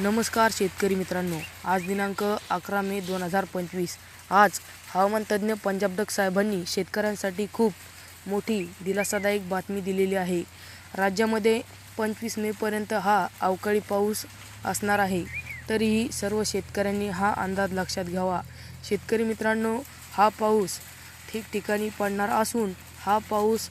नमस्कार शेतकरी मित्रांनो. आज दिनांक अकरा मे दोन हजार पंचवीस. आज हवामान तज्ज्ञ पंजाब डक साहेबांनी शेतकऱ्यांसाठी खूप मोठी दिलासादायक बातमी दिलेली आहे. राज्यामध्ये पंचवीस मेपर्यंत हा अवकाळी पाऊस असणार आहे. तरीही सर्व शेतकऱ्यांनी हा अंदाज लक्षात घ्यावा. शेतकरी मित्रांनो हा पाऊस ठिकठिकाणी पडणार असून हा पाऊस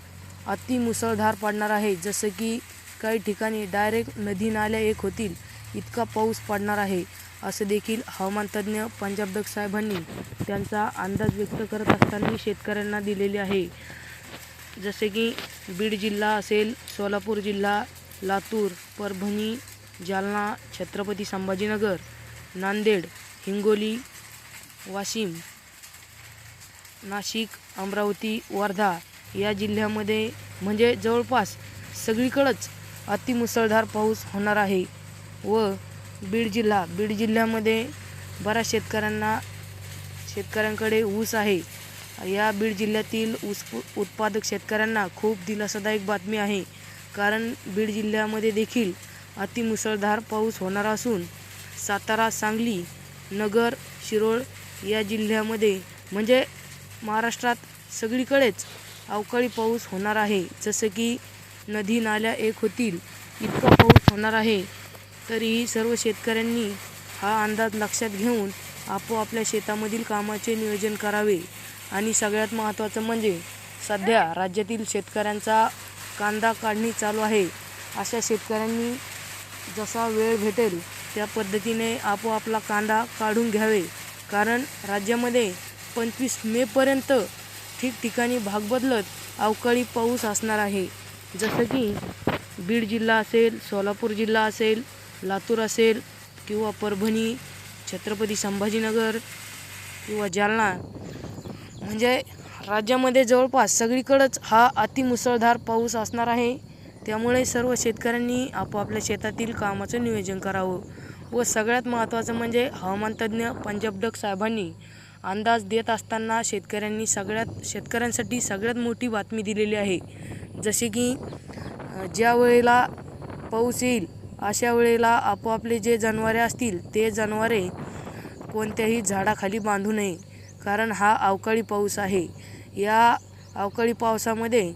अति मुसळधार पडणार आहे. जसं की काही ठिकाणी डायरेक्ट नदी नाल्या एक होतील. इतका पाऊस पडणार आहे असं देखील हवामानतज्ज्ञ पंजाब दग साहेबांनी त्यांचा अंदाज व्यक्त करत असताना शेतकऱ्यांना दिलेले आहे. जसे की बीड जिल्हा असेल सोलापूर जिल्हा लातूर परभणी जालना छत्रपती संभाजीनगर नांदेड हिंगोली वाशिम नाशिक अमरावती वर्धा या जिल्ह्यामध्ये म्हणजे जवळपास सगळीकडंच अतिमुसळधार पाऊस होणार आहे. व बीड जिल्हा. बीड जिल्ह्यामध्ये बऱ्याच शेतकऱ्यांना शेतकऱ्यांकडे ऊस आहे. या बीड जिल्ह्यातील ऊस उत्पादक शेतकऱ्यांना खूप दिलासादायक बातमी आहे. कारण बीड जिल्ह्यामध्ये देखील अतिमुसळधार पाऊस होणार असून सातारा सांगली नगर शिरोळ या जिल्ह्यामध्ये म्हणजे महाराष्ट्रात सगळीकडेच अवकाळी पाऊस होणार आहे. जसं की नदी नाल्या एक होतील इतका पाऊस होणार आहे. तरीही सर्व शेतकऱ्यांनी हा अंदाज लक्षात घेऊन आपोआपल्या शेतामधील कामाचे नियोजन करावे. आणि सगळ्यात महत्त्वाचं म्हणजे सध्या राज्यातील शेतकऱ्यांचा कांदा काढणी चालू आहे. अशा शेतकऱ्यांनी जसा वेळ भेटेल त्या पद्धतीने आपोआपला कांदा काढून घ्यावे. कारण राज्यामध्ये पंचवीस मेपर्यंत ठिकठिकाणी भाग बदलत अवकाळी पाऊस असणार आहे. जसं की बीड जिल्हा असेल सोलापूर जिल्हा असेल लातूर असेल किंवा परभणी छत्रपती संभाजीनगर किंवा जालना. म्हणजे राज्यामध्ये जवळपास सगळीकडंच हा अतिमुसळधार पाऊस असणार आहे. त्यामुळे सर्व शेतकऱ्यांनी आपापल्या शेतातील कामाचं नियोजन करावं. व सगळ्यात महत्त्वाचं म्हणजे हवामानतज्ज्ञ पंजाब डक साहेबांनी अंदाज देत असताना शेतकऱ्यांनी सगळ्यात शेतकऱ्यांसाठी सगळ्यात मोठी बातमी दिलेली आहे. जसे की ज्या वेळेला पाऊस येईल अशा वेळेला आपोआपले जे जनावरे असतील ते जनावरे कोणत्याही झाडाखाली बांधू नये. कारण हा अवकाळी पाऊस आहे. या अवकाळी पावसामध्ये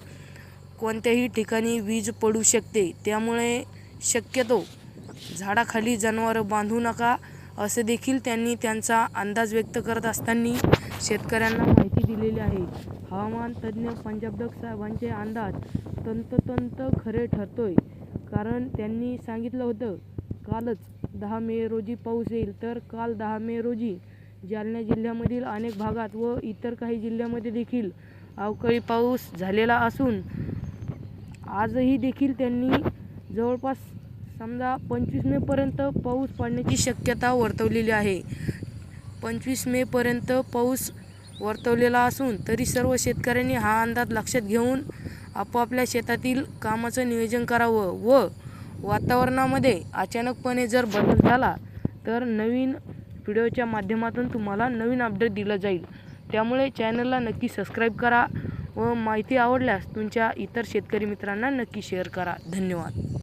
कोणत्याही ठिकाणी वीज पडू शकते. त्यामुळे शक्यतो झाडाखाली जनावरं बांधू नका असं देखील त्यांनी त्यांचा अंदाज व्यक्त करत असताना शेतकऱ्यांना माहिती दिलेली आहे. हवामान तज्ज्ञ पंजाब डक साहेबांचे अंदाज तंततंत खरे ठरतोय. कारण त्यांनी सांगितलं होतं कालच दहा मे रोजी पाऊस येईल. तर काल दहा मे रोजी जालना जिल्ह्यामधील अनेक भागात व इतर काही जिल्ह्यामध्ये देखील अवकाळी पाऊस झालेला असून आजही देखील त्यांनी जवळपास समजा पंचवीस मेपर्यंत पाऊस पडण्याची शक्यता वर्तवलेली आहे. पंचवीस मेपर्यंत पाऊस वर्तवलेला असून तरी सर्व शेतकऱ्यांनी हा अंदाज लक्षात घेऊन आपापल्या शेतातील कामाचं नियोजन करावं व वातावरणामध्ये अचानकपणे जर बदल झाला तर नवीन व्हिडिओच्या माध्यमातून तुम्हाला नवीन अपडेट दिलं जाईल. त्यामुळे चॅनलला नक्की सबस्क्राईब करा व माहिती आवडल्यास तुमच्या इतर शेतकरी मित्रांना नक्की शेअर करा. धन्यवाद.